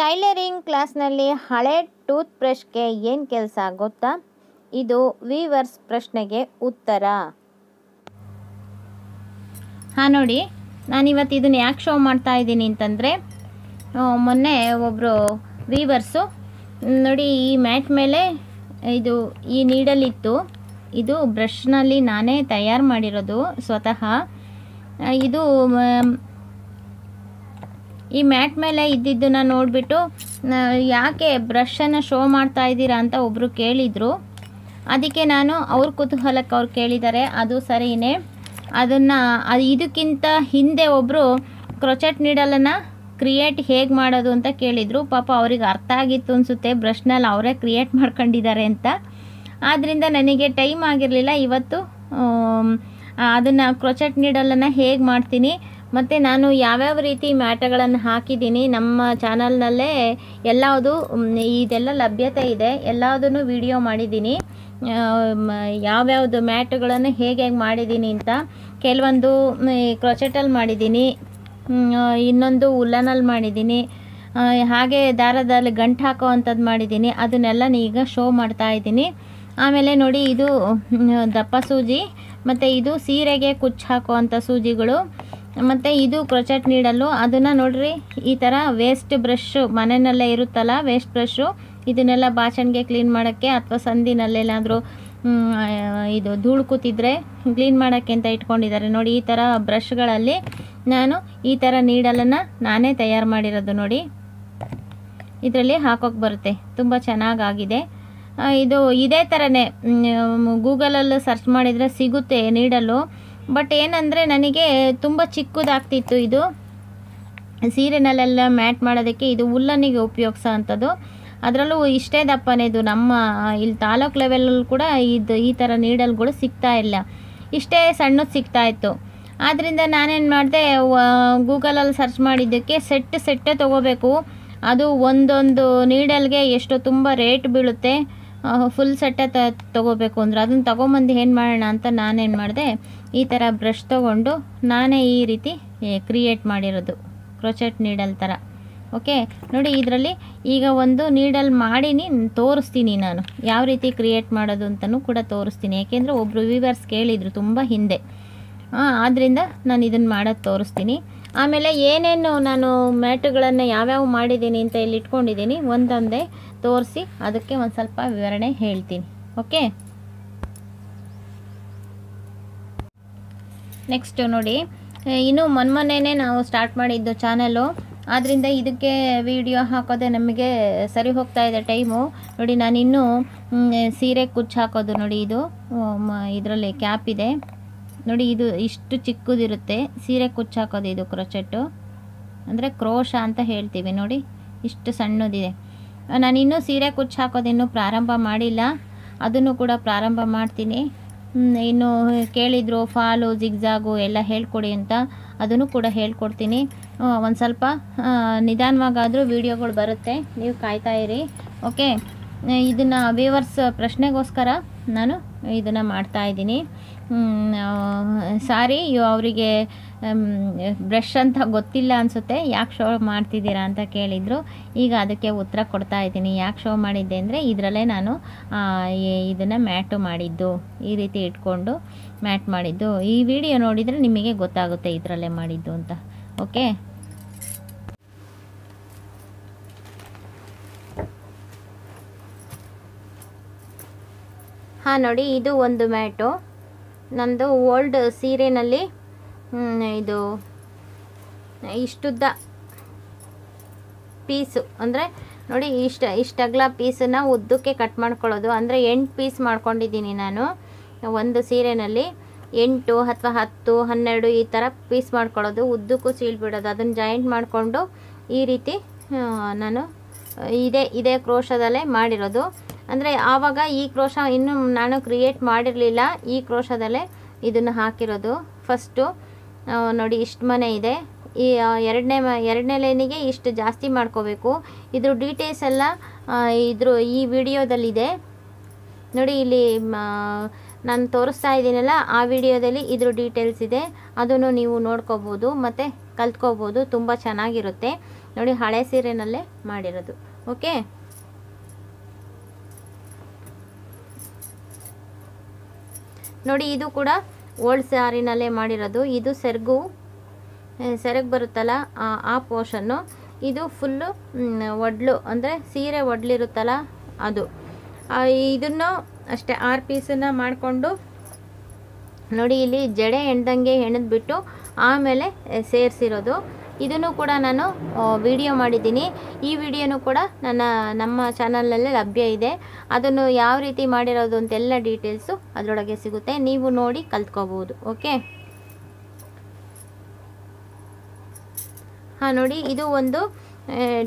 Tailoring ಕ್ಲಾಸ್ನಲ್ಲಿ ಹಳೆ tooth ಬ್ರಷ್ಗೆ ಏನು ಕೆಲಸ ಗೊತ್ತಾ? ಇದು ವೀವರ್ಸ್ ಪ್ರಶ್ನೆಗೆ ಉತ್ತರ. ಹಾಂ, ನೋಡಿ. ನಾನಿವತ್ತು ಇದನ್ನು ಯಾಕೆ ಶೋ ಮಾಡ್ತಾ ಇದ್ದೀನಿ ಅಂತಂದರೆ ಮೊನ್ನೆ ಒಬ್ಬರು ವಿವರ್ಸು, ನೋಡಿ ಈ ಮ್ಯಾಟ್ ಮೇಲೆ ಇದು ಈ ನೀಡಲಿತ್ತು. ಇದು ಬ್ರಷ್ನಲ್ಲಿ ನಾನೇ ತಯಾರು ಮಾಡಿರೋದು ಸ್ವತಃ. ಇದು ಈ ಮ್ಯಾಟ್ ಮೇಲೆ ಇದ್ದಿದ್ದನ್ನ ನೋಡಿಬಿಟ್ಟು ಯಾಕೆ ಬ್ರಷನ್ನು ಶೋ ಮಾಡ್ತಾ ಇದ್ದೀರಾ ಅಂತ ಒಬ್ಬರು ಕೇಳಿದರು. ಅದಕ್ಕೆ ನಾನು ಅವ್ರ ಕುತೂಹಲಕ್ಕೆ ಅವ್ರು ಕೇಳಿದ್ದಾರೆ ಅದು ಸರಿಯೇ ಅದನ್ನು, ಅದು ಇದಕ್ಕಿಂತ ಹಿಂದೆ ಒಬ್ಬರು ಕ್ರೊಚೆಟ್ ನೀಡಲನ್ನು ಕ್ರಿಯೇಟ್ ಹೇಗೆ ಮಾಡೋದು ಅಂತ ಕೇಳಿದರು. ಪಾಪ ಅವ್ರಿಗೆ ಅರ್ಥ ಆಗಿತ್ತು ಅನಿಸುತ್ತೆ ಬ್ರಷ್ನಲ್ಲಿ ಅವರೇ ಕ್ರಿಯೇಟ್ ಮಾಡ್ಕೊಂಡಿದ್ದಾರೆ ಅಂತ. ಆದ್ದರಿಂದ ನನಗೆ ಟೈಮ್ ಆಗಿರಲಿಲ್ಲ, ಇವತ್ತು ಅದನ್ನು ಕ್ರೊಚೆಟ್ ನೀಡಲನ್ನು ಹೇಗೆ ಮಾಡ್ತೀನಿ ಮತ್ತು ನಾನು ಯಾವ್ಯಾವ ರೀತಿ ಮ್ಯಾಟ್ಗಳನ್ನು ಹಾಕಿದ್ದೀನಿ ನಮ್ಮ ಚಾನಲ್ನಲ್ಲೇ ಎಲ್ಲದು ಇದೆಲ್ಲ ಲಭ್ಯತೆ ಇದೆ. ಎಲ್ಲದನ್ನು ವಿಡಿಯೋ ಮಾಡಿದ್ದೀನಿ. ಯಾವ್ಯಾವ್ದು ಮ್ಯಾಟ್ಗಳನ್ನು ಹೇಗೆ ಹೇಗೆ ಮಾಡಿದ್ದೀನಿ ಅಂತ ಕೆಲವೊಂದು ಕ್ರೊಚೆಟಲ್ಲಿ ಮಾಡಿದ್ದೀನಿ. ಇನ್ನೊಂದು ಉಲ್ಲನಲ್ಲಿ ಮಾಡಿದ್ದೀನಿ. ಹಾಗೆ ದಾರದಲ್ಲಿ ಗಂಟು ಹಾಕೋ ಅಂಥದ್ದು ಮಾಡಿದ್ದೀನಿ. ಅದನ್ನೆಲ್ಲ ಈಗ ಶೋ ಮಾಡ್ತಾ ಇದ್ದೀನಿ. ಆಮೇಲೆ ನೋಡಿ ಇದು ದಪ್ಪ ಸೂಜಿ, ಮತ್ತು ಇದು ಸೀರೆಗೆ ಕುಚ್ಚು ಹಾಕುವಂಥ ಸೂಜಿಗಳು. ಮತ್ತು ಇದು ಕ್ರೊಚೆಟ್ ನೀಡಲು ಅದನ್ನು ನೋಡ್ರಿ, ಈ ಥರ ವೇಸ್ಟ್ ಬ್ರಷ್ ಮನೆಯಲ್ಲೇ ಇರುತ್ತಲ್ಲ ವೇಸ್ಟ್ ಬ್ರಷ್ಷು ಇದನ್ನೆಲ್ಲ ಬಾಚಣಿಗೆ ಕ್ಲೀನ್ ಮಾಡೋಕ್ಕೆ ಅಥವಾ ಸಂದಿನಲ್ಲೇನಾದರೂ ಇದು ಧೂಳು ಕೂತಿದ್ರೆ ಕ್ಲೀನ್ ಮಾಡೋಕ್ಕೆ ಅಂತ ಇಟ್ಕೊಂಡಿದ್ದಾರೆ. ನೋಡಿ, ಈ ಥರ ಬ್ರಷ್ಗಳಲ್ಲಿ ನಾನು ಈ ಥರ ನೀಡಲನ್ನು ನಾನೇ ತಯಾರು ಮಾಡಿರೋದು ನೋಡಿ. ಇದರಲ್ಲಿ ಹಾಕೋಕೆ ಬರುತ್ತೆ. ತುಂಬ ಚೆನ್ನಾಗಾಗಿದೆ ಇದು ಇದೇ ಥರನೇ ಗೂಗಲಲ್ಲಿ ಸರ್ಚ್ ಮಾಡಿದರೆ ಸಿಗುತ್ತೆ ನೀಡಲು ಬಟ್ ಏನಂದರೆ ನನಗೆ ತುಂಬ ಚಿಕ್ಕದಾಗ್ತಿತ್ತು ಇದು. ಸೀರೆನಲ್ಲೆಲ್ಲ ಮ್ಯಾಟ್ ಮಾಡೋದಕ್ಕೆ ಇದು ಉಲ್ಲನಿಗೆ ಉಪಯೋಗಿಸೋ ಅಂಥದ್ದು ಅದರಲ್ಲೂ ಇಷ್ಟೇ ದಪ್ಪನೇದು ನಮ್ಮ, ಇಲ್ಲಿ ತಾಲೂಕ್ ಲೆವೆಲಲ್ಲಿ ಕೂಡ ಇದು ಈ ಥರ ನೀಡಲ್ಗಳು ಸಿಗ್ತಾ ಇಲ್ಲ. ಇಷ್ಟೇ ಸಣ್ಣದು ಸಿಗ್ತಾ ಇತ್ತು. ಆದ್ದರಿಂದ ನಾನೇನು ಮಾಡಿದೆ ಗೂಗಲಲ್ಲಿ ಸರ್ಚ್ ಮಾಡಿದ್ದಕ್ಕೆ ಸೆಟ್ ಸೆಟ್ಟೇ ತೊಗೋಬೇಕು. ಅದು ಒಂದೊಂದು ನೀಡಲ್ಗೆ ಎಷ್ಟು ತುಂಬ ರೇಟ್ ಬೀಳುತ್ತೆ. ಫುಲ್ ಸೆಟ್ಟೆ ತ ತೊಗೋಬೇಕು ಅಂದ್ರೆ. ಅದನ್ನು ತೊಗೊಂಬಂದು ಏನು ಮಾಡೋಣ ಅಂತ ನಾನೇನು ಮಾಡಿದೆ, ಈ ಥರ ಬ್ರಷ್ ತೊಗೊಂಡು ನಾನೇ ಈ ರೀತಿ ಕ್ರಿಯೇಟ್ ಮಾಡಿರೋದು. ಕ್ರೊಚೆಟ್ ನೀಡಲ್ ಥರ ಓಕೆ ನೋಡಿ ಇದರಲ್ಲಿ ಈಗ ಒಂದು ನೀಡಲ್ ಮಾಡೀನಿ, ತೋರಿಸ್ತೀನಿ ನಾನು. ಯಾವ ರೀತಿ ಕ್ರಿಯೇಟ್ ಮಾಡೋದು ಅಂತಲೂ ಕೂಡ ತೋರಿಸ್ತೀನಿ. ಯಾಕೆಂದರೆ ಒಬ್ಬರು ವ್ಯೂವರ್ಸ್ ಕೇಳಿದರು ತುಂಬ ಹಿಂದೆ. ಆದ್ದರಿಂದ ನಾನು ಇದನ್ನು ಮಾಡೋದು ತೋರಿಸ್ತೀನಿ. ಆಮೇಲೆ ಏನೇನು ನಾನು ಮ್ಯಾಟುಗಳನ್ನು ಯಾವ್ಯಾವ ಮಾಡಿದ್ದೀನಿ ಅಂತ ಇಲ್ಲಿ ಇಟ್ಕೊಂಡಿದ್ದೀನಿ. ಒಂದೊಂದೇ ತೋರಿಸಿ ಅದಕ್ಕೆ ಒಂದು ಸ್ವಲ್ಪ ವಿವರಣೆ ಹೇಳ್ತೀನಿ, ಓಕೆ? ನೆಕ್ಸ್ಟು ನೋಡಿ ಇನ್ನು ಮೊನ್ಮೊನ್ನೆನೇ ನಾವು ಸ್ಟಾರ್ಟ್ ಮಾಡಿದ್ದು ಚಾನಲು ಆದ್ದರಿಂದ ಇದಕ್ಕೆ ವಿಡಿಯೋ ಹಾಕೋದೆ ನಮಗೆ ಸರಿ ಹೋಗ್ತಾ ಇದೆ ಟೈಮು ನೋಡಿ, ನಾನಿನ್ನೂ ಇನ್ನೂ ಸೀರೆ ಕುಚ್ಚು ಹಾಕೋದು ನೋಡಿ, ಇದು ಇದರಲ್ಲಿ ಕ್ಯಾಪ್ ಇದೆ. ನೋಡಿ, ಇದು ಇಷ್ಟು ಚಿಕ್ಕದಿರುತ್ತೆ. ಸೀರೆ ಕುಚ್ಚು ಹಾಕೋದು ಇದು ಕ್ರೊಚೆಟ್ಟು ಅಂದರೆ ಕ್ರೋಶ ಅಂತ ಹೇಳ್ತೀವಿ ನೋಡಿ, ಇಷ್ಟು ಸಣ್ಣದಿದೆ. ನಾನಿನ್ನೂ ಸೀರೆ ಕುಚ್ಚು ಹಾಕೋದು ಇನ್ನೂ ಪ್ರಾರಂಭ ಮಾಡಿಲ್ಲ. ಅದನ್ನು ಕೂಡ ಪ್ರಾರಂಭ ಮಾಡ್ತೀನಿ. ಇನ್ನು ಕೇಳಿದರು ಫಾಲು, ಜಿಗ್ಜಾಗು ಎಲ್ಲ ಹೇಳ್ಕೊಡಿ ಅಂತ. ಅದನ್ನು ಕೂಡ ಹೇಳ್ಕೊಡ್ತೀನಿ. ಒಂದು ಸ್ವಲ್ಪ ನಿಧಾನವಾಗಾದರೂ ವೀಡಿಯೋಗಳು ಬರುತ್ತೆ. ನೀವು ಕಾಯ್ತಾ ಇರಿ. ಓಕೆ? ಇದನ್ನು ವ್ಯೂವರ್ಸ್ ಪ್ರಶ್ನೆಗೋಸ್ಕರ ನಾನು ಇದನ್ನು ಮಾಡ್ತಾ ಇದ್ದೀನಿ. ಸಾರಿ ಅವರಿಗೆ ಬ್ರಷ್ ಅಂತ ಗೊತ್ತಿಲ್ಲ ಅನಿಸುತ್ತೆ. ಯಾಕೆ ಶೋ ಮಾಡ್ತಿದ್ದೀರಾ ಅಂತ ಕೇಳಿದರು. ಈಗ ಅದಕ್ಕೆ ಉತ್ತರ ಕೊಡ್ತಾ ಇದ್ದೀನಿ. ಯಾಕೆ ಶೋ ಮಾಡಿದ್ದೆ ಅಂದರೆ ಇದರಲ್ಲೇ ನಾನು ಇದನ್ನು ಮ್ಯಾಟು ಮಾಡಿದ್ದು. ಈ ರೀತಿ ಇಟ್ಕೊಂಡು ಮ್ಯಾಟ್ ಮಾಡಿದ್ದು. ಈ ವಿಡಿಯೋ ನೋಡಿದರೆ ನಿಮಗೆ ಗೊತ್ತಾಗುತ್ತೆ ಇದರಲ್ಲೇ ಮಾಡಿದ್ದು ಅಂತ. ಓಕೆ ಹಾಂ ನೋಡಿ, ಇದು ಒಂದು ಮ್ಯಾಟು. ನಂದು ಓಲ್ಡ್ ಸೀರೆನಲ್ಲಿ ಇದು ಇಷ್ಟುದ್ದ ಪೀಸು. ಅಂದರೆ ನೋಡಿ, ಇಷ್ಟ, ಇಷ್ಟಗ್ಲ ಪೀಸನ್ನ ಉದ್ದಕ್ಕೆ ಕಟ್ ಮಾಡ್ಕೊಳ್ಳೋದು. ಅಂದರೆ ಎಂಟು ಪೀಸ್ ಮಾಡ್ಕೊಂಡಿದ್ದೀನಿ ನಾನು ಒಂದು ಸೀರೆನಲ್ಲಿ. ಎಂಟು ಅಥವಾ ಹತ್ತು, ಹನ್ನೆರಡು ಈ ಥರ ಪೀಸ್ ಮಾಡ್ಕೊಳ್ಳೋದು. ಉದ್ದಕ್ಕೂ ಸೀಳ್ಬಿಡೋದು ಅದನ್ನು ಜಾಯಿಂಟ್ ಮಾಡಿಕೊಂಡು ಈ ರೀತಿ ನಾನು ಇದೇ ಇದೇ ಕ್ರೋಶದಲ್ಲೇ ಮಾಡಿರೋದು. ಅಂದರೆ ಆವಾಗ ಈ ಕ್ರೋಶ ಇನ್ನೂ ನಾನು ಕ್ರಿಯೇಟ್ ಮಾಡಿರಲಿಲ್ಲ. ಈ ಕ್ರೋಶದಲ್ಲೇ ಇದನ್ನು ಹಾಕಿರೋದು. ಫಸ್ಟು ನೋಡಿ, ಇಷ್ಟು ಮನೆ ಇದೆ. ಈ ಎರಡನೇ ಎರಡನೇ ಲೈನಿಗೆ ಇಷ್ಟು ಜಾಸ್ತಿ ಮಾಡ್ಕೋಬೇಕು. ಇದ್ರ ಡೀಟೇಲ್ಸ್ ಎಲ್ಲ ಇದ್ರ ಈ ವಿಡಿಯೋದಲ್ಲಿದೆ. ನೋಡಿ, ಇಲ್ಲಿ ನಾನು ತೋರಿಸ್ತಾ ಇದ್ದೀನಲ್ಲ, ಆ ವಿಡಿಯೋದಲ್ಲಿ ಇದ್ರ ಡೀಟೇಲ್ಸ್ ಇದೆ. ಅದನ್ನು ನೀವು ನೋಡ್ಕೋಬೋದು, ಮತ್ತು ಕಲ್ತ್ಕೋಬೋದು, ತುಂಬ ಚೆನ್ನಾಗಿರುತ್ತೆ. ನೋಡಿ, ಹಳೆ ಸೀರೆನಲ್ಲೇ ಮಾಡಿರೋದು. ಓಕೆ? ನೋಡಿ, ಇದು ಕೂಡ ಓಲ್ಡ್ ಸ್ಯಾರಿನಲ್ಲೇ ಮಾಡಿರೋದು. ಇದು ಸೆರಗು ಸೆರಗು ಬರುತ್ತಲ್ಲ, ಆ- ಪೋರ್ಷನ್ನು. ಇದು ಫುಲ್ಲು ಒಡ್ಲು, ಅಂದರೆ ಸೀರೆ ಒಡ್ಲಿರುತ್ತಲ್ಲ ಅದು. ಇದನ್ನು ಅಷ್ಟೇ, ಆರು ಪೀಸನ್ನ ಮಾಡಿಕೊಂಡು ನೋಡಿ, ಇಲ್ಲಿ ಜಡೆ ಹೆಣ್ದಂಗೆ ಹೆಣದ್ಬಿಟ್ಟು ಆಮೇಲೆ ಸೇರಿಸಿರೋದು. ಇದನ್ನು ಕೂಡ ನಾನು ವಿಡಿಯೋ ಮಾಡಿದ್ದೀನಿ. ಈ ವಿಡಿಯೋನು ಕೂಡ ನನ್ನ, ನಮ್ಮ ಚಾನಲಲ್ಲೇ ಲಭ್ಯ ಇದೆ. ಅದನ್ನು ಯಾವ ರೀತಿ ಮಾಡಿರೋದು ಅಂತೆಲ್ಲ ಡೀಟೇಲ್ಸು ಅದರೊಳಗೆ ಸಿಗುತ್ತೆ. ನೀವು ನೋಡಿ ಕಲ್ತ್ಕೋಬೋದು ಓಕೆ ಹಾಂ, ನೋಡಿ, ಇದು ಒಂದು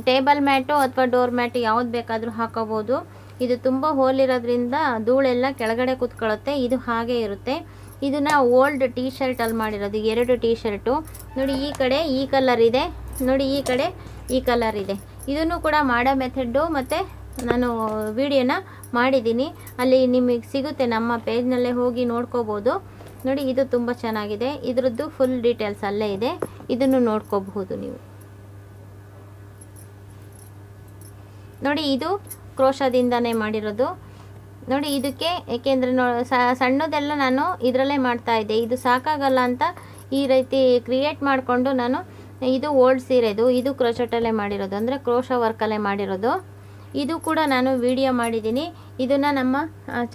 ಟೇಬಲ್ ಮ್ಯಾಟು ಅಥವಾ ಡೋರ್ ಮ್ಯಾಟು ಯಾವ್ದು ಬೇಕಾದರೂ ಹಾಕೋಬೋದು. ಇದು ತುಂಬ ಹೋಲಿರೋದ್ರಿಂದ ಧೂಳೆಲ್ಲ ಕೆಳಗಡೆ ಕೂತ್ಕೊಳ್ಳುತ್ತೆ ಇದು ಹಾಗೆ ಇರುತ್ತೆ. ಇದನ್ನ ಓಲ್ಡ್ ಟೀ ಶರ್ಟಲ್ಲಿ ಮಾಡಿರೋದು, ಎರಡು ಟೀ ಶರ್ಟು ನೋಡಿ, ಈ ಕಡೆ ಈ ಕಲರ್ ಇದೆ. ನೋಡಿ, ಈ ಕಡೆ ಈ ಕಲರ್ ಇದೆ. ಇದನ್ನು ಕೂಡ ಮಾಡೋ ಮೆಥಡ್ಡು ಮತ್ತು ನಾನು ವಿಡಿಯೋನ ಮಾಡಿದ್ದೀನಿ. ಅಲ್ಲಿ ನಿಮಗೆ ಸಿಗುತ್ತೆ, ನಮ್ಮ ಪೇಜ್ನಲ್ಲೇ ಹೋಗಿ ನೋಡ್ಕೋಬೋದು. ನೋಡಿ, ಇದು ತುಂಬ ಚೆನ್ನಾಗಿದೆ. ಇದರದ್ದು ಫುಲ್ ಡೀಟೇಲ್ಸ್ ಅಲ್ಲೇ ಇದೆ. ಇದನ್ನು ನೋಡ್ಕೋಬಹುದು ನೀವು. ನೋಡಿ, ಇದು ಕ್ರೋಶದಿಂದನೇ ಮಾಡಿರೋದು. ನೋಡಿ, ಇದಕ್ಕೆ ಏಕೆಂದರೆ ನೋ ಸಣ್ಣದೆಲ್ಲ ನಾನು ಇದರಲ್ಲೇ ಮಾಡ್ತಾ ಇದ್ದೆ. ಇದು ಸಾಕಾಗಲ್ಲ ಅಂತ ಈ ರೀತಿ ಕ್ರಿಯೇಟ್ ಮಾಡಿಕೊಂಡು ನಾನು ಇದು ಓಲ್ಡ್ ಸೀರೆದು ಇದು ಕ್ರೋಶಟಲ್ಲೇ ಮಾಡಿರೋದು. ಅಂದರೆ ಕ್ರೋಶ ವರ್ಕಲ್ಲೇ ಮಾಡಿರೋದು. ಇದು ಕೂಡ ನಾನು ವಿಡಿಯೋ ಮಾಡಿದ್ದೀನಿ. ಇದನ್ನು ನಮ್ಮ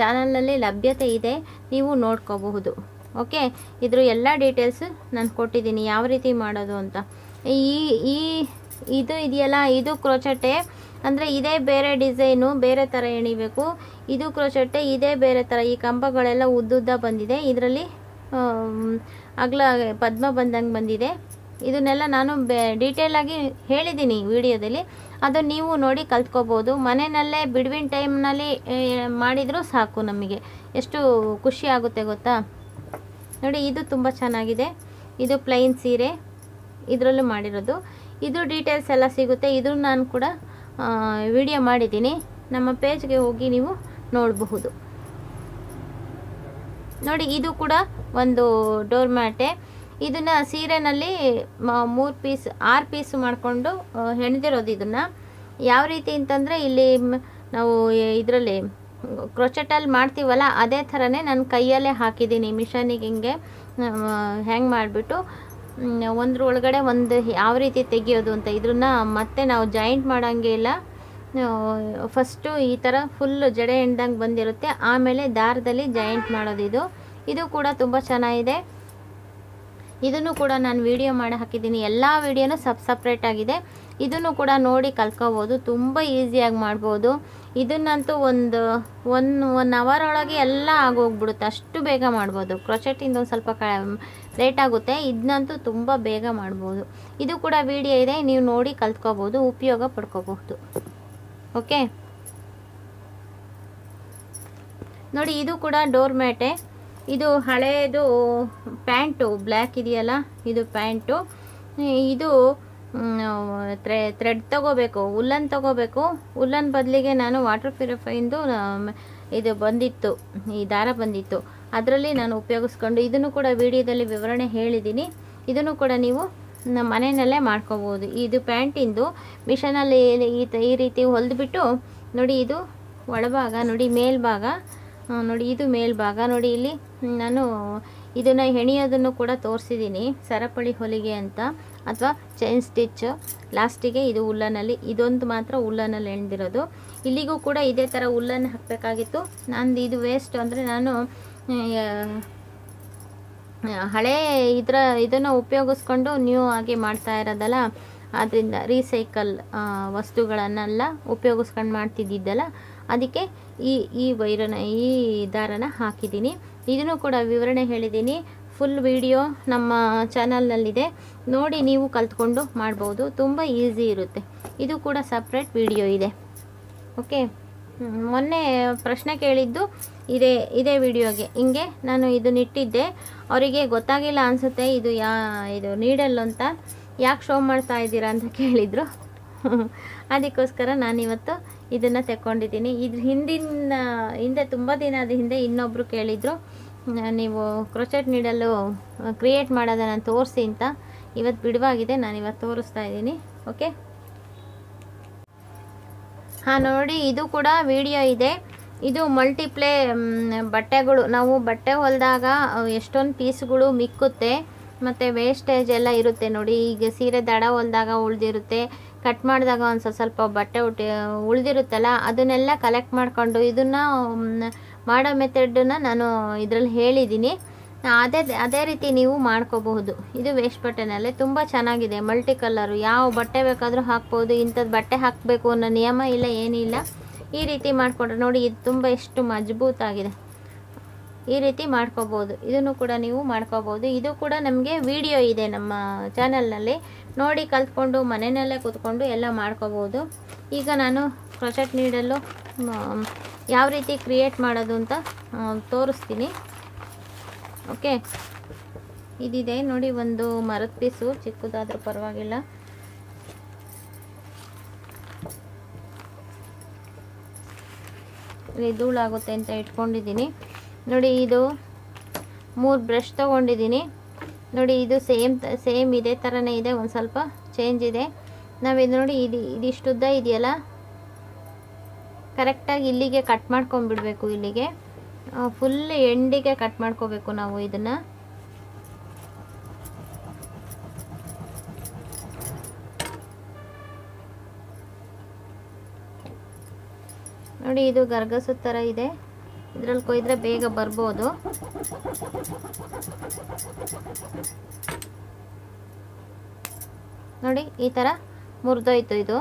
ಚಾನಲ್ನಲ್ಲಿ ಲಭ್ಯತೆ ಇದೆ. ನೀವು ನೋಡ್ಕೋಬಹುದು. ಓಕೆ ಇದ್ರ ಎಲ್ಲ ಡೀಟೇಲ್ಸ್ ನಾನು ಕೊಟ್ಟಿದ್ದೀನಿ. ಯಾವ ರೀತಿ ಮಾಡೋದು ಅಂತ. ಈ ಈ, ಇದು ಇದೆಯಲ್ಲ? ಇದು ಕ್ರೋಚಟೆ ಅಂದರೆ ಇದೇ ಬೇರೆ ಡಿಸೈನು ಬೇರೆ ಥರ ಎಣಿಬೇಕು. ಇದು ಕ್ರೋಚಟ್ಟೆ ಇದೇ ಬೇರೆ ಥರ ಈ ಕಂಬಗಳೆಲ್ಲ ಉದ್ದುದ್ದ ಬಂದಿದೆ. ಇದರಲ್ಲಿ ಅಗಲ, ಪದ್ಮ ಬಂದಂಗೆ ಬಂದಿದೆ. ಇದನ್ನೆಲ್ಲ ನಾನು ಬೆ ಡೀಟೇಲಾಗಿ ಹೇಳಿದ್ದೀನಿ ವಿಡಿಯೋದಲ್ಲಿ. ಅದು ನೀವು ನೋಡಿ ಕಲ್ತ್ಕೋಬೋದು. ಮನೆಯಲ್ಲೇ ಬಿಡುವಿನ ಟೈಮ್ನಲ್ಲಿ ಮಾಡಿದರೂ ಸಾಕು ನಮಗೆ. ಎಷ್ಟು ಖುಷಿ ಆಗುತ್ತೆ ಗೊತ್ತಾ? ನೋಡಿ, ಇದು ತುಂಬ ಚೆನ್ನಾಗಿದೆ. ಇದು ಪ್ಲೈನ್ ಸೀರೆ. ಇದರಲ್ಲೂ ಮಾಡಿರೋದು. ಇದು ಡೀಟೇಲ್ಸ್ ಎಲ್ಲ ಸಿಗುತ್ತೆ. ಇದನ್ನು ನಾನು ಕೂಡ ವಿಡಿಯೋ ಮಾಡಿದ್ದೀನಿ. ನಮ್ಮ ಪೇಜ್ಗೆ ಹೋಗಿ ನೀವು ನೋಡಬಹುದು. ನೋಡಿ, ಇದು ಕೂಡ ಒಂದು ಡೋರ್ ಮ್ಯಾಟೆ. ಇದನ್ನು ಸೀರೆನಲ್ಲಿ ಮೂರು ಪೀಸ್, ಆರು ಪೀಸ್ ಮಾಡಿಕೊಂಡು ಹೆಣ್ದಿರೋದು ಇದನ್ನು. ಯಾವ ರೀತಿ ಅಂತಂದರೆ ಇಲ್ಲಿ ನಾವು ಇದರಲ್ಲಿ ಕ್ರೊಚೆಟಲ್ಲಿ ಮಾಡ್ತೀವಲ್ಲ, ಅದೇ ಥರನೇ ನಾನು ಕೈಯಲ್ಲೇ ಹಾಕಿದ್ದೀನಿ, ಮಿಷನಿಗೆ ಹಿಂಗೆ ಹ್ಯಾಂಗ್ ಮಾಡಿಬಿಟ್ಟು. ಒಂದ್ರ ಒಳಗಡೆ ಒಂದು ಯಾವ ರೀತಿ ತೆಗಿಯೋದು ಅಂತ ಇದನ್ನ ಮತ್ತೆ ನಾವು ಜಾಯಿಂಟ್ ಮಾಡೋಂಗೆ ಇಲ್ಲ. ಫಸ್ಟು ಈ ಥರ ಫುಲ್ ಜಡೆ ಎಂಡಂಗೆ ಬಂದಿರುತ್ತೆ. ಆಮೇಲೆ ದಾರದಲ್ಲಿ ಜಾಯಿಂಟ್ ಮಾಡೋದು ಇದು. ಇದು ಕೂಡ ತುಂಬ ಚೆನ್ನಾಗಿದೆ. ಇದನ್ನು ಕೂಡ ನಾನು ವಿಡಿಯೋ ಮಾಡಿ ಹಾಕಿದ್ದೀನಿ. ಎಲ್ಲ ವಿಡಿಯೋನು ಸಪ್ ಸಪ್ರೇಟ್ ಆಗಿದೆ. ಇದನ್ನು ಕೂಡ ನೋಡಿ ಕಲ್ತ್ಕೋಬೋದು. ತುಂಬ ಈಸಿಯಾಗಿ ಮಾಡ್ಬೋದು. ಇದನ್ನಂತೂ ಒಂದು ಒನ್ ಒನ್ ಅವರ್ ಒಳಗೆ ಎಲ್ಲ ಆಗೋಗ್ಬಿಡುತ್ತೆ. ಅಷ್ಟು ಬೇಗ ಮಾಡ್ಬೋದು. ಕ್ರೊಚೆಟಿಂದ ಒಂದು ಸ್ವಲ್ಪ ಲೇಟ್ ಆಗುತ್ತೆ. ಇದನ್ನಂತೂ ತುಂಬ ಬೇಗ ಮಾಡ್ಬೋದು. ಇದು ಕೂಡ ವಿಡಿಯೋ ಇದೆ. ನೀವು ನೋಡಿ ಕಲ್ತ್ಕೋಬೋದು. ಉಪಯೋಗ ಪಡ್ಕೋಬಹುದು. ಓಕೆ? ನೋಡಿ, ಇದು ಕೂಡ ಡೋರ್ ಮ್ಯಾಟೆ. ಇದು ಹಳೆಯದು ಪ್ಯಾಂಟು, ಬ್ಲ್ಯಾಕ್ ಇದೆಯಲ್ಲ, ಇದು ಪ್ಯಾಂಟು. ಇದು ಥ್ರೆ, ಥ್ರೆಡ್ ತಗೋಬೇಕು, ಉಲ್ಲನ್ ತಗೋಬೇಕು. ಉಲ್ಲನ್ ಬದಲಿಗೆ ನಾನು ವಾಟರ್ ಪ್ಯೂರಿಫೈಂದು ಇದು ಬಂದಿತ್ತು, ಈ ದಾರ ಬಂದಿತ್ತು. ಅದರಲ್ಲಿ ನಾನು ಉಪಯೋಗಿಸ್ಕೊಂಡು, ಇದನ್ನು ಕೂಡ ವಿಡಿಯೋದಲ್ಲಿ ವಿವರಣೆ ಹೇಳಿದ್ದೀನಿ. ಇದನ್ನು ಕೂಡ ನೀವು ನಮ್ಮ ಮನೆಯಲ್ಲೇ ಮಾಡ್ಕೋಬೋದು. ಇದು ಪ್ಯಾಂಟಿಂದು ಮಿಷನಲ್ಲಿ ಈ ಈ ರೀತಿ ಹೊಲಿದ್ಬಿಟ್ಟು ನೋಡಿ ಇದು ಒಳಭಾಗ, ನೋಡಿ ಮೇಲ್ಭಾಗ ನೋಡಿ ಇದು ಮೇಲ್ಭಾಗ, ನೋಡಿ ಇಲ್ಲಿ ನಾನು ಇದನ್ನು ಹೆಣಿಯೋದನ್ನು ಕೂಡ ತೋರಿಸಿದ್ದೀನಿ. ಸರಪಳಿ ಹೊಲಿಗೆ ಅಂತ ಅಥವಾ ಚೈನ್ ಸ್ಟಿಚ್ ಲಾಸ್ಟಿಗೆ ಇದು ಉಲ್ಲನಲ್ಲಿ, ಇದೊಂದು ಮಾತ್ರ ಉಲ್ಲನಲ್ಲಿ ಹೆಣ್ದಿರೋದು ಇಲ್ಲಿಗೂ ಕೂಡ ಇದೇ ಥರ ಉಲ್ಲನ್ನು ಹಾಕಬೇಕಾಗಿತ್ತು. ನಂದು ಇದು ವೇಸ್ಟ್ ಅಂದರೆ ನಾನು ಹಳೆ ಇದರ, ಇದನ್ನು ಉಪಯೋಗಿಸ್ಕೊಂಡು ನ್ಯೂ ಆಗಿ ಮಾಡ್ತಾ ಇರೋದಲ್ಲ ಆದ್ದರಿಂದ ರೀಸೈಕಲ್ ವಸ್ತುಗಳನ್ನೆಲ್ಲ ಉಪಯೋಗಿಸ್ಕೊಂಡು ಮಾಡ್ತಿದ್ದಿದ್ದಲ್ಲ, ಅದಕ್ಕೆ ಈ ಈ ವೈರನ, ಈ ದಾರನ ಹಾಕಿದ್ದೀನಿ. ಇದನ್ನು ಕೂಡ ವಿವರಣೆ ಹೇಳಿದ್ದೀನಿ. ಫುಲ್ ವಿಡಿಯೋ ನಮ್ಮ ಚಾನಲ್ನಲ್ಲಿದೆ ನೋಡಿ ನೀವು ಕಲ್ತ್ಕೊಂಡು ಮಾಡ್ಬೋದು. ತುಂಬ ಈಸಿ ಇರುತ್ತೆ. ಇದು ಕೂಡ ಸಪ್ರೇಟ್ ವಿಡಿಯೋ ಇದೆ. ಓಕೆ ಮೊನ್ನೆ ಪ್ರಶ್ನೆ ಕೇಳಿದ್ದು ಇದೇ ಇದೇ ವಿಡಿಯೋಗೆ. ಹಿಂಗೆ ನಾನು ಇದನ್ನ ಇಟ್ಟಿದ್ದೆ ಅವರಿಗೆ ಗೊತ್ತಾಗಿಲ್ಲ ಅನಿಸುತ್ತೆ, ಇದು ಯಾ, ಇದು ನೀಡಲ್ಲು ಅಂತ. ಯಾಕೆ ಶೋ ಮಾಡ್ತಾ ಇದ್ದೀರಾ ಅಂತ ಕೇಳಿದರು. ಅದಕ್ಕೋಸ್ಕರ ನಾನಿವತ್ತು ಇದನ್ನು ತೆಕ್ಕೊಂಡಿದ್ದೀನಿ. ಇದು ಹಿಂದಿನ, ಹಿಂದೆ ತುಂಬ ದಿನದ ಹಿಂದೆ ಇನ್ನೊಬ್ಬರು ಕೇಳಿದರು, ನೀವು ಕ್ರೊಚೆಟ್ ನೀಡಲು ಕ್ರಿಯೇಟ್ ಮಾಡೋದನ್ನು ತೋರಿಸಿ ಅಂತ. ಇವತ್ತು ಬಿಡುವಾಗಿದೆ ನಾನು ಇವತ್ತು ತೋರಿಸ್ತಾ ಇದ್ದೀನಿ. ಓಕೆ? ಹಾಂ, ನೋಡಿ, ಇದು ಕೂಡ ವಿಡಿಯೋ ಇದೆ. ಇದು ಮಲ್ಟಿಪ್ಲೇ ಬಟ್ಟೆಗಳು. ನಾವು ಬಟ್ಟೆ ಹೊಲಿದಾಗ ಎಷ್ಟೊಂದು ಪೀಸ್ಗಳು ಮಿಕ್ಕುತ್ತೆ, ಮತ್ತು ವೇಸ್ಟೇಜ್ ಎಲ್ಲ ಇರುತ್ತೆ ನೋಡಿ. ಈಗ ಸೀರೆ ದಡ ಹೊಲಿದಾಗ ಉಳಿದಿರುತ್ತೆ. ಕಟ್ ಮಾಡಿದಾಗ ಒಂದು ಸ್ವಲ್ಪ ಸ್ವಲ್ಪ ಬಟ್ಟೆ ಉಟ್ಟಿ ಉಳಿದಿರುತ್ತಲ್ಲ, ಅದನ್ನೆಲ್ಲ ಕಲೆಕ್ಟ್ ಮಾಡಿಕೊಂಡು ಇದನ್ನು ಮಾಡೋ ಮೆಥಡನ್ನ ನಾನು ಇದರಲ್ಲಿ ಹೇಳಿದ್ದೀನಿ ಅದೇ ಅದೇ ರೀತಿ ನೀವು ಮಾಡ್ಕೋಬಹುದು. ಇದು ವೇಸ್ಟ್ ಬಟ್ಟೆನಲ್ಲೇ ತುಂಬ ಚೆನ್ನಾಗಿದೆ. ಮಲ್ಟಿ ಕಲರು ಯಾವ ಬಟ್ಟೆ ಬೇಕಾದರೂ ಹಾಕ್ಬೋದು ಇಂಥದ್ದು ಬಟ್ಟೆ ಹಾಕಬೇಕು ಅನ್ನೋ ನಿಯಮ ಇಲ್ಲ, ಏನಿಲ್ಲ. ಈ ರೀತಿ ಮಾಡಿಕೊಂಡ್ರೆ ನೋಡಿ, ಇದು ತುಂಬ ಎಷ್ಟು ಮಜಬೂತಾಗಿದೆ. ಈ ರೀತಿ ಮಾಡ್ಕೋಬೋದು ಇದನ್ನು ಕೂಡ ನೀವು ಮಾಡ್ಕೋಬೋದು ಇದು ಕೂಡ ನಮಗೆ ವಿಡಿಯೋ ಇದೆ ನಮ್ಮ ಚಾನಲ್ನಲ್ಲಿ. ನೋಡಿ, ಕಲ್ತ್ಕೊಂಡು, ಮನೆಯಲ್ಲೇ ಕೂತ್ಕೊಂಡು ಎಲ್ಲ ಮಾಡ್ಕೋಬೋದು ಈಗ ನಾನು ಪ್ರೊಜೆಕ್ಟ್ ನೀಡಲು ಯಾವ ರೀತಿ ಕ್ರಿಯೇಟ್ ಮಾಡೋದು ಅಂತ ತೋರಿಸ್ತೀನಿ. ಓಕೆ? ಇದಿದೆ ನೋಡಿ ಒಂದು ಮರದ ಪೀಸು, ಚಿಕ್ಕದಾದ್ರೂ ಪರವಾಗಿಲ್ಲ. ಧೂಳಾಗುತ್ತೆ ಅಂತ ಇಟ್ಕೊಂಡಿದ್ದೀನಿ. ನೋಡಿ ಇದು ಮೂರು ಬ್ರಷ್ ತೊಗೊಂಡಿದ್ದೀನಿ. ನೋಡಿ ಇದು ಸೇಮ್ ಸೇಮ್ ಇದೇ ಥರನೇ ಇದೆ, ಒಂದು ಸ್ವಲ್ಪ ಚೇಂಜ್ ಇದೆ. ನಾವಿದು ನೋಡಿ ಇದು, ಇದಿಷ್ಟುದ್ದ ಇದೆಯಲ್ಲ? ಕರೆಕ್ಟಾಗಿ ಇಲ್ಲಿಗೆ ಕಟ್ ಮಾಡ್ಕೊಂಬಿಡ್ಬೇಕು ಇಲ್ಲಿಗೆ. ಫುಲ್ ಎಂಡಿಗೆ ಕಟ್ ಮಾಡ್ಕೋಬೇಕು ನಾವು ಇದನ್ನು. ನೋಡಿ ಇದು ಗರ್ಗಸದ ಥರ ಇದೆ. ಇದ್ರಲ್ಲಿ ಕೊಯ್ದ್ರೆ ಬೇಗ ಬರ್ಬೋದು. ನೋಡಿ ಈ ಥರ ಮುರಿದೋಯ್ತು ಇದು.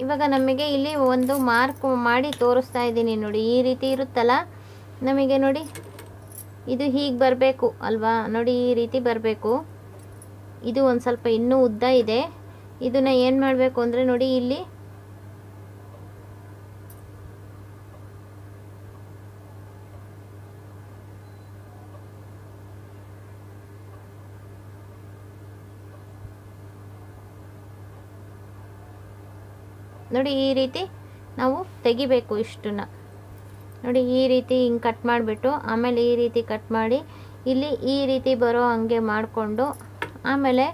ಇವಾಗ ನಮಗೆ ಇಲ್ಲಿ ಒಂದು ಮಾರ್ಕ್ ಮಾಡಿ ತೋರಿಸ್ತಾ ಇದ್ದೀನಿ ನೋಡಿ, ಈ ರೀತಿ ಇರುತ್ತಲ್ಲ? ನಮಗೆ ನೋಡಿ, ಇದು ಹೀಗೆ ಬರಬೇಕು ಅಲ್ವಾ? ನೋಡಿ, ಈ ರೀತಿ ಬರಬೇಕು. ಇದು ಒಂದು ಸ್ವಲ್ಪ ಇನ್ನೂ ಉದ್ದ ಇದೆ. ಇದನ್ನು ಏನು ಮಾಡಬೇಕು ಅಂದರೆ ನೋಡಿ, ಇಲ್ಲಿ ನೋಡಿ ಈ ರೀತಿ ನಾವು ತೆಗಿಬೇಕು ಇಷ್ಟನ್ನ. ನೋಡಿ ಈ ರೀತಿ ಹಿಂಗೆ ಕಟ್ ಮಾಡಿಬಿಟ್ಟು, ಆಮೇಲೆ ಈ ರೀತಿ ಕಟ್ ಮಾಡಿ, ಇಲ್ಲಿ ಈ ರೀತಿ ಬರೋ ಹಂಗೆ ಮಾಡಿಕೊಂಡು, ಆಮೇಲೆ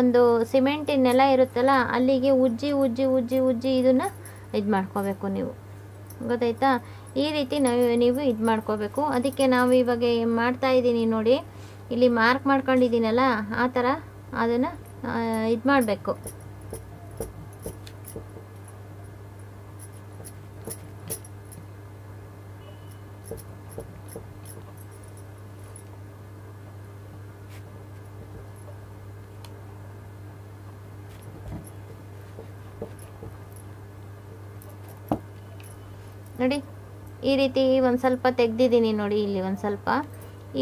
ಒಂದು ಸಿಮೆಂಟಿನ ಇರುತ್ತಲ್ಲ, ಅಲ್ಲಿಗೆ ಉಜ್ಜಿ ಉಜ್ಜಿ ಉಜ್ಜಿ ಉಜ್ಜಿ ಇದನ್ನು ಇದು ಮಾಡ್ಕೋಬೇಕು ನೀವು. ಗೊತ್ತಾಯ್ತಾ? ಈ ರೀತಿ ನಾವು, ನೀವು ಇದು ಮಾಡ್ಕೋಬೇಕು. ಅದಕ್ಕೆ ನಾವು ಇವಾಗ ಮಾಡ್ತಾ ಇದ್ದೀನಿ ನೋಡಿ, ಇಲ್ಲಿ ಮಾರ್ಕ್ ಮಾಡ್ಕೊಂಡಿದ್ದೀನಲ್ಲ, ಆ ಥರ ಅದನ್ನು ಇದು ಮಾಡಬೇಕು ನೋಡಿ ಈ ರೀತಿ ಒಂದು ಸ್ವಲ್ಪ ತೆಗ್ದಿದ್ದೀನಿ ನೋಡಿ ಇಲ್ಲಿ ಒಂದು ಸ್ವಲ್ಪ.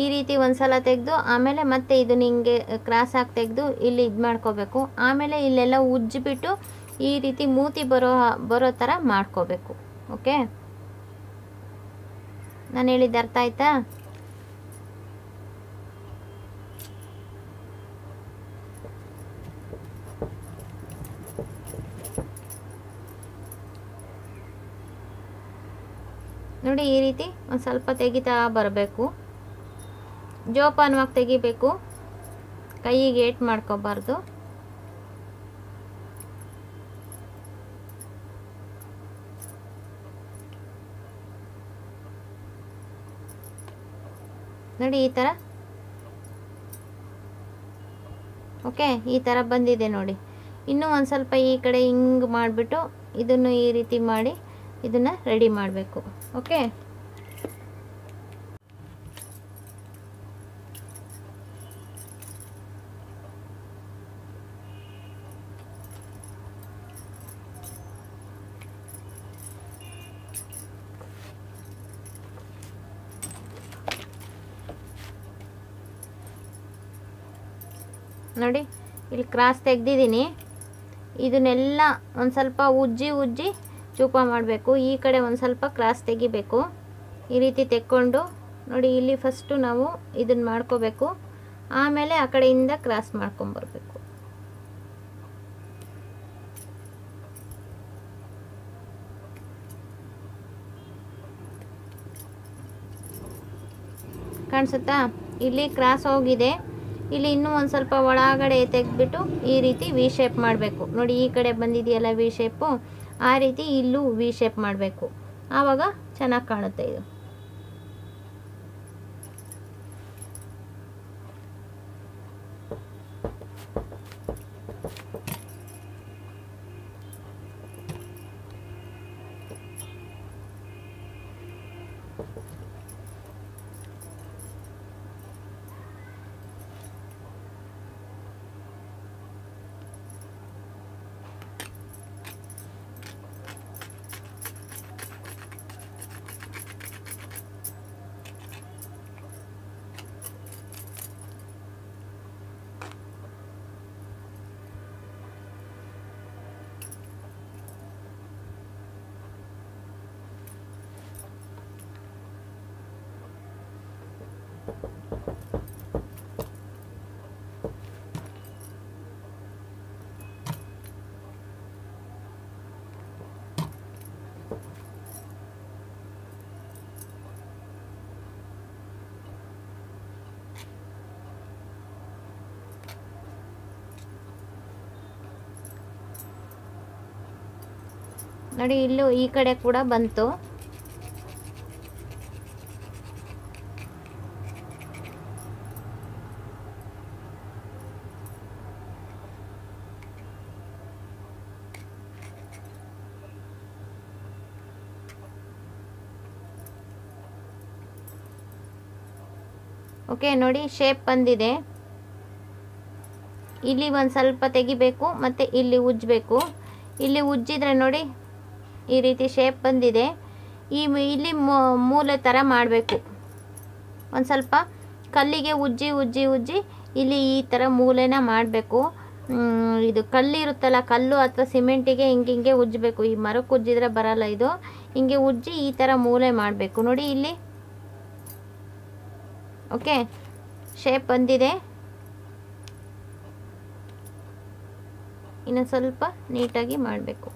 ಈ ರೀತಿ ಒಂದು ಸಲ ತೆಗೆದು, ಆಮೇಲೆ ಮತ್ತೆ ಇದು ನಿಮಗೆ ಕ್ರಾಸ್ ಆಗಿ ತೆಗೆದು ಇಲ್ಲಿ ಇದು ಮಾಡ್ಕೋಬೇಕು. ಆಮೇಲೆ ಇಲ್ಲೆಲ್ಲ ಉಜ್ಜಿಬಿಟ್ಟು ಈ ರೀತಿ ಮೂತಿ ಬರೋ ಬರೋ ಥರ ಮಾಡ್ಕೋಬೇಕು. ಓಕೆ ನಾನು ಹೇಳಿದ್ದು ಅರ್ಥ ಆಯ್ತಾ? ನೋಡಿ ಈ ರೀತಿ ಒಂದು ಸ್ವಲ್ಪ ತೆಗಿತಾ ಬರಬೇಕು. ಜೋಪಾನವಾಗಿ ತೆಗಿಬೇಕು. ಕೈಗೆ ಏಟ್ ಮಾಡ್ಕೋಬಾರ್ದು. ನೋಡಿ ಈ ಥರ ಓಕೆ, ಈ ಥರ ಬಂದಿದೆ ನೋಡಿ. ಇನ್ನೂ ಒಂದು ಸ್ವಲ್ಪ ಈ ಕಡೆ ಹಿಂಗೆ ಮಾಡಿಬಿಟ್ಟು ಇದನ್ನು ಈ ರೀತಿ ಮಾಡಿ ಇದನ್ನು ರೆಡಿ ಮಾಡಬೇಕು. ಓಕೆ ನೋಡಿ ಇಲ್ಲಿ ಕ್ರಾಸ್ ತೆಗ್ದಿದ್ದೀನಿ. ಇದನ್ನೆಲ್ಲ ಒಂದು ಸ್ವಲ್ಪ ಉಜ್ಜಿ ಉಜ್ಜಿ ಚೂಪ ಮಾಡಬೇಕು. ಈ ಕಡೆ ಒಂದು ಸ್ವಲ್ಪ ಕ್ರಾಸ್ ತೆಗಿಬೇಕು. ಈ ರೀತಿ ತೆಕ್ಕೊಂಡು ನೋಡಿ ಇಲ್ಲಿ ಫಸ್ಟು ನಾವು ಇದನ್ನು ಮಾಡ್ಕೋಬೇಕು. ಆಮೇಲೆ ಆ ಕಡೆಯಿಂದ ಕ್ರಾಸ್ ಮಾಡ್ಕೊಂಬರ್ಬೇಕು. ಕಾಣಿಸುತ್ತಾ? ಇಲ್ಲಿ ಕ್ರಾಸ್ ಹೋಗಿದೆ. ಇಲ್ಲಿ ಇನ್ನೂ ಒಂದು ಸ್ವಲ್ಪ ಒಳಗಡೆ ತೆಗೆದ್ಬಿಟ್ಟು ಈ ರೀತಿ ವಿ ಶೇಪ್ ಮಾಡಬೇಕು. ನೋಡಿ ಈ ಕಡೆ ಬಂದಿದೆಯಲ್ಲ ವಿ ಶೇಪು ಆ ರೀತಿ ಇಲ್ಲೂ ವಿ ಶೇಪ್ ಮಾಡಬೇಕು. ಆವಾಗ ಚೆನ್ನಾಗಿ ಕಾಣುತ್ತೆ ಇದು. ನೋಡಿ, ಇಲ್ಲೂ ಈ ಕಡೆ ಕೂಡ ಬಂತು. ಓಕೆ ನೋಡಿ ಶೇಪ್ ಬಂದಿದೆ. ಇಲ್ಲಿ ಒಂದು ಸ್ವಲ್ಪ ತೆಗಿಬೇಕು, ಮತ್ತು ಇಲ್ಲಿ ಉಜ್ಜಬೇಕು. ಇಲ್ಲಿ ಉಜ್ಜಿದ್ರೆ ನೋಡಿ ಈ ರೀತಿ ಶೇಪ್ ಬಂದಿದೆ. ಈ ಇಲ್ಲಿ ಮೂಲೆ ಥರ ಮಾಡಬೇಕು. ಒಂದು ಸ್ವಲ್ಪ ಕಲ್ಲಿಗೆ ಉಜ್ಜಿ ಉಜ್ಜಿ ಉಜ್ಜಿ ಇಲ್ಲಿ ಈ ಥರ ಮೂಲೆನ ಮಾಡಬೇಕು. ಇದು ಕಲ್ಲಿರುತ್ತಲ್ಲ ಕಲ್ಲು ಅಥವಾ ಸಿಮೆಂಟಿಗೆ ಹಿಂಗೆ ಹಿಂಗೆ ಉಜ್ಜಬೇಕು. ಈ ಮರಕ್ಕೆ ಉಜ್ಜಿದ್ರೆ ಬರಲ್ಲ ಇದು. ಹಿಂಗೆ ಉಜ್ಜಿ ಈ ಥರ ಮೂಲೆ ಮಾಡಬೇಕು. ನೋಡಿ ಇಲ್ಲಿ. ಓಕೆ ಶೇಪ್ ಬಂದಿದೆ. ಇನ್ನು ಸ್ವಲ್ಪ ನೀಟಾಗಿ ಮಾಡಬೇಕು.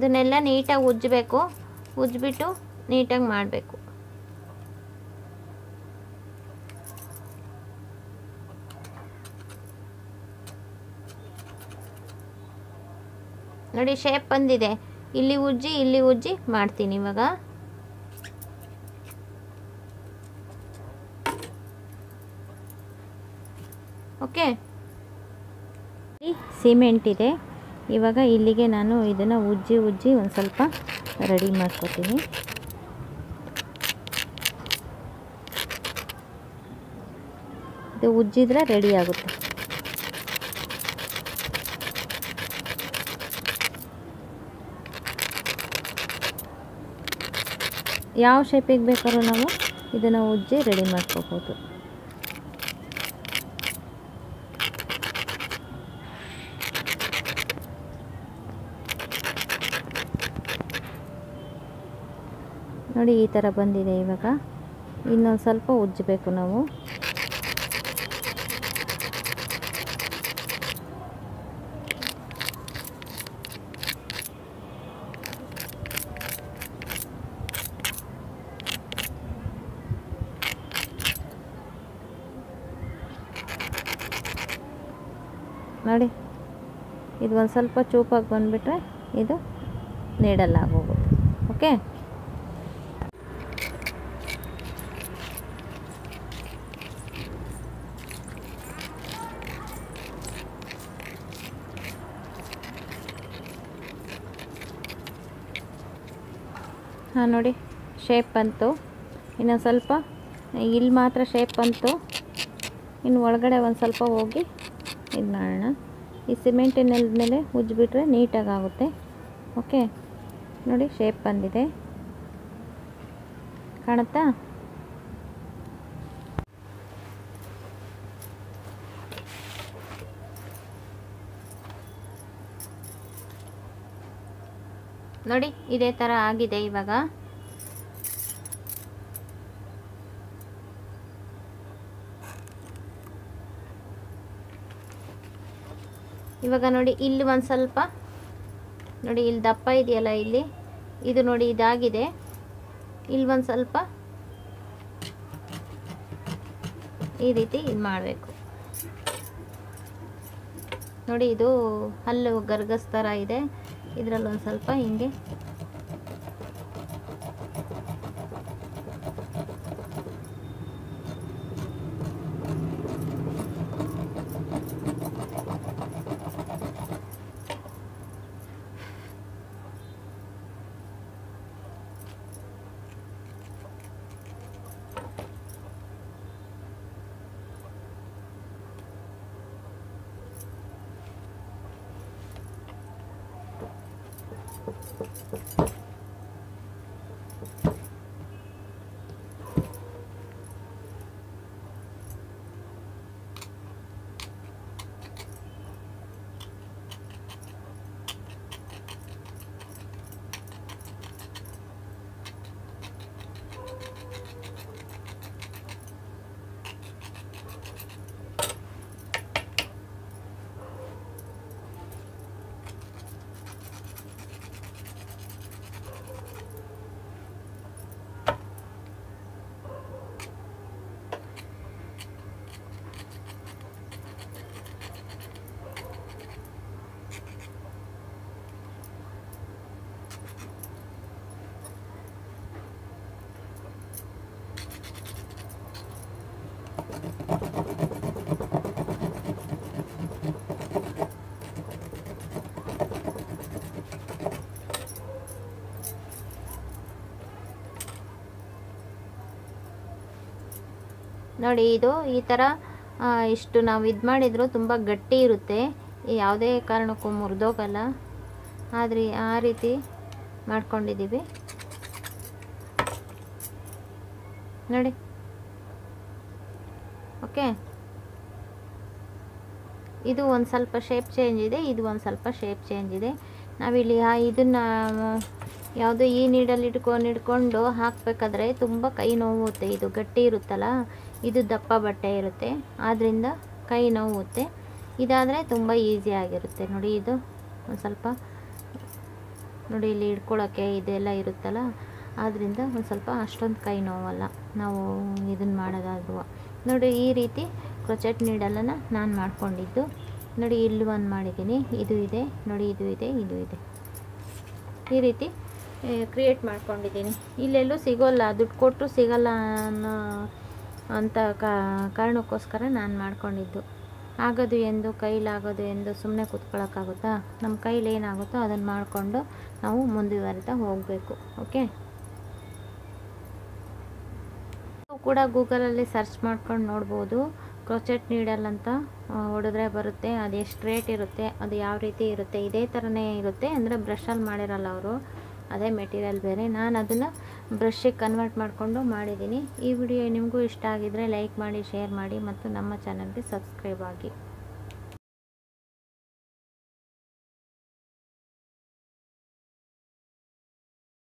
ಇದನ್ನೆಲ್ಲ ನೀಟಾಗಿ ಉಜ್ಜಬೇಕು. ಉಜ್ಜಿಬಿಟ್ಟು ನೀಟಾಗಿ ಮಾಡಬೇಕು. ನೋಡಿ ಶೇಪ್ ಬಂದಿದೆ. ಇಲ್ಲಿ ಉಜ್ಜಿ ಇಲ್ಲಿ ಉಜ್ಜಿ ಮಾಡ್ತೀನಿ ಇವಾಗ. ಓಕೆ ಸಿಮೆಂಟ್ ಇದೆ. ಇವಾಗ ಇಲ್ಲಿಗೆ ನಾನು ಇದನ್ನು ಉಜ್ಜಿ ಉಜ್ಜಿ ಒಂದು ಸ್ವಲ್ಪ ರೆಡಿ ಮಾಡ್ಕೊತೀನಿ. ಇದು ಉಜ್ಜಿದ್ರೆ ರೆಡಿ ಆಗುತ್ತೆ. ಯಾವ ಶೇಪಿಗೆ ಬೇಕಾದ್ರೂ ನಾವು ಇದನ್ನು ಉಜ್ಜಿ ರೆಡಿ ಮಾಡ್ಕೋಬೋದು. ನೋಡಿ ಈ ಥರ ಬಂದಿದೆ ಇವಾಗ. ಇನ್ನೊಂದು ಸ್ವಲ್ಪ ಉಜ್ಜಬೇಕು ನಾವು. ನೋಡಿ, ಇದು ಒಂದು ಸ್ವಲ್ಪ ಚೂಪಾಗಿ ಬಂದುಬಿಟ್ರೆ ಇದು ನೀಡಲಾಗೋಗುತ್ತೆ ಓಕೆ ಹಾಂ, ನೋಡಿ. ಶೇಪ್ ಬಂತು ಇನ್ನು ಸ್ವಲ್ಪ, ಇಲ್ಲಿ ಮಾತ್ರ ಶೇಪ್ ಬಂತು ಇನ್ನು ಒಳಗಡೆ ಒಂದು ಸ್ವಲ್ಪ ಹೋಗಿ ಇದು ಮಾಡೋಣ. ಈ ಸಿಮೆಂಟಿನ ಮೇಲೆ ಉಜ್ಜಿಬಿಟ್ರೆ ನೀಟಾಗಿ ಆಗುತ್ತೆ ಓಕೆ ನೋಡಿ ಶೇಪ್ ಬಂದಿದೆ. ಕಾಣುತ್ತಾ? ನೋಡಿ, ಇದೇ ಥರ ಆಗಿದೆ ಇವಾಗ. ಇವಾಗ ನೋಡಿ, ಇಲ್ಲಿ ಒಂದು ಸ್ವಲ್ಪ, ನೋಡಿ, ಇಲ್ಲಿ ದಪ್ಪ ಇದೆಯಲ್ಲ ಇಲ್ಲಿ. ಇದು ನೋಡಿ, ಇದಾಗಿದೆ. ಇಲ್ಲಿ ಒಂದು ಸ್ವಲ್ಪ ಈ ರೀತಿ ಇದು ಮಾಡಬೇಕು. ನೋಡಿ, ಇದು ಹಲ್ಲು ಗರ್ಗಸ್ ಥರ ಇದೆ. ಇದರಲ್ಲಿ ಒಂದು ಸ್ವಲ್ಪ ಹಿಂಗೆ Thank you. ನೋಡಿ, ಇದು ಈ ಥರ ಇಷ್ಟು ನಾವು ಇದು ಮಾಡಿದ್ರು ತುಂಬ ಗಟ್ಟಿ ಇರುತ್ತೆ. ಯಾವುದೇ ಕಾರಣಕ್ಕೂ ಮುರಿದೋಗಲ್ಲ. ಆದರೆ, ಆ ರೀತಿ ಮಾಡ್ಕೊಂಡಿದ್ದೀವಿ ನೋಡಿ. ಓಕೆ? ಇದು ಒಂದು ಸ್ವಲ್ಪ ಶೇಪ್ ಚೇಂಜ್ ಇದೆ, ಇದು ಒಂದು ಸ್ವಲ್ಪ ಶೇಪ್ ಚೇಂಜ್ ಇದೆ. ನಾವಿಲ್ಲಿ ಆ ಇದನ್ನು, ಯಾವುದೋ ಈ ನೀಡಲ್ಲಿ ಇಟ್ಕೊಂಡು ಇಟ್ಕೊಂಡು ಹಾಕಬೇಕಾದ್ರೆ ತುಂಬ ಕೈ ನೋವುತ್ತೆ ಇದು ಗಟ್ಟಿ ಇರುತ್ತಲ್ಲ ಇದು ದಪ್ಪ ಬಟ್ಟೆ ಇರುತ್ತೆ. ಆದ್ದರಿಂದ ಕೈ ನೋವುತ್ತೆ ಇದಾದರೆ ತುಂಬ ಈಸಿ ಆಗಿರುತ್ತೆ. ನೋಡಿ ಇದು ಒಂದು ಸ್ವಲ್ಪ ನೋಡಿ ಇಲ್ಲಿ ಹಿಡ್ಕೊಳ್ಳೋಕ್ಕೆ ಇದೆಲ್ಲ ಇರುತ್ತಲ್ಲ? ಆದ್ದರಿಂದ ಒಂದು ಸ್ವಲ್ಪ ಅಷ್ಟೊಂದು ಕೈ ನೋವಲ್ಲ. ನಾವು ಇದನ್ನು ಮಾಡೋದಾದ್ರೂ ನೋಡಿ ಈ ರೀತಿ ಕ್ರೊಚೆಟ್ ನೀಡಲನ್ನು ನಾನು ಮಾಡಿಕೊಂಡಿದ್ದು. ನೋಡಿ ಇಲ್ಲಿ ಒಂದು ಮಾಡಿದ್ದೀನಿ. ಇದು ಇದೆ. ನೋಡಿ ಇದು ಇದೆ. ಇದು ಇದೆ. ಈ ರೀತಿ ಕ್ರಿಯೇಟ್ ಮಾಡ್ಕೊಂಡಿದ್ದೀನಿ. ಇಲ್ಲೆಲ್ಲೂ ಸಿಗೋಲ್ಲ. ದುಡ್ಡು ಕೊಟ್ಟರು ಸಿಗೋಲ್ಲ ಅನ್ನೋ ಅಂತ ಕಾರಣಕ್ಕೋಸ್ಕರ ನಾನು ಮಾಡ್ಕೊಂಡಿದ್ದು. ಆಗೋದು ಎಂದು, ಕೈಲಾಗೋದು ಎಂದು ಸುಮ್ಮನೆ ಕೂತ್ಕೊಳ್ಳೋಕ್ಕಾಗುತ್ತಾ ನಮ್ಮ ಕೈಲಿ ಏನಾಗುತ್ತೋ ಅದನ್ನು ಮಾಡಿಕೊಂಡು ನಾವು ಮುಂದುವರಿತಾ ಹೋಗಬೇಕು, ಓಕೆ? ಕೂಡ ಗೂಗಲಲ್ಲಿ ಸರ್ಚ್ ಮಾಡ್ಕೊಂಡು ನೋಡ್ಬೋದು. ಕ್ರೋಚೆಟ್ ನೀಡಲ್ ಅಂತ ಹೊಡೆದ್ರೆ ಬರುತ್ತೆ. ಅದು ಎಷ್ಟು ರೇಟ್ ಇರುತ್ತೆ, ಅದು ಯಾವ ರೀತಿ ಇರುತ್ತೆ, ಇದೇ ಥರನೇ ಇರುತ್ತೆ. ಅಂದರೆ ಬ್ರಷಲ್ಲಿ ಮಾಡಿರಲ್ಲ ಅವರು. ಅದೇ ಮೆಟೀರಿಯಲ್ ಬೇರೆ. ನಾನು ಅದನ್ನು ಬ್ರಷ್ಷಿಗೆ ಕನ್ವರ್ಟ್ ಮಾಡಿಕೊಂಡು ಮಾಡಿದ್ದೀನಿ ಈ ವಿಡಿಯೋ ನಿಮಗೂ ಇಷ್ಟ ಆಗಿದ್ದರೆ ಲೈಕ್ ಮಾಡಿ ಶೇರ್ ಮಾಡಿ ಮತ್ತು ನಮ್ಮ ಚಾನಲ್ಗೆ ಸಬ್ಸ್ಕ್ರೈಬ್ ಆಗಿ.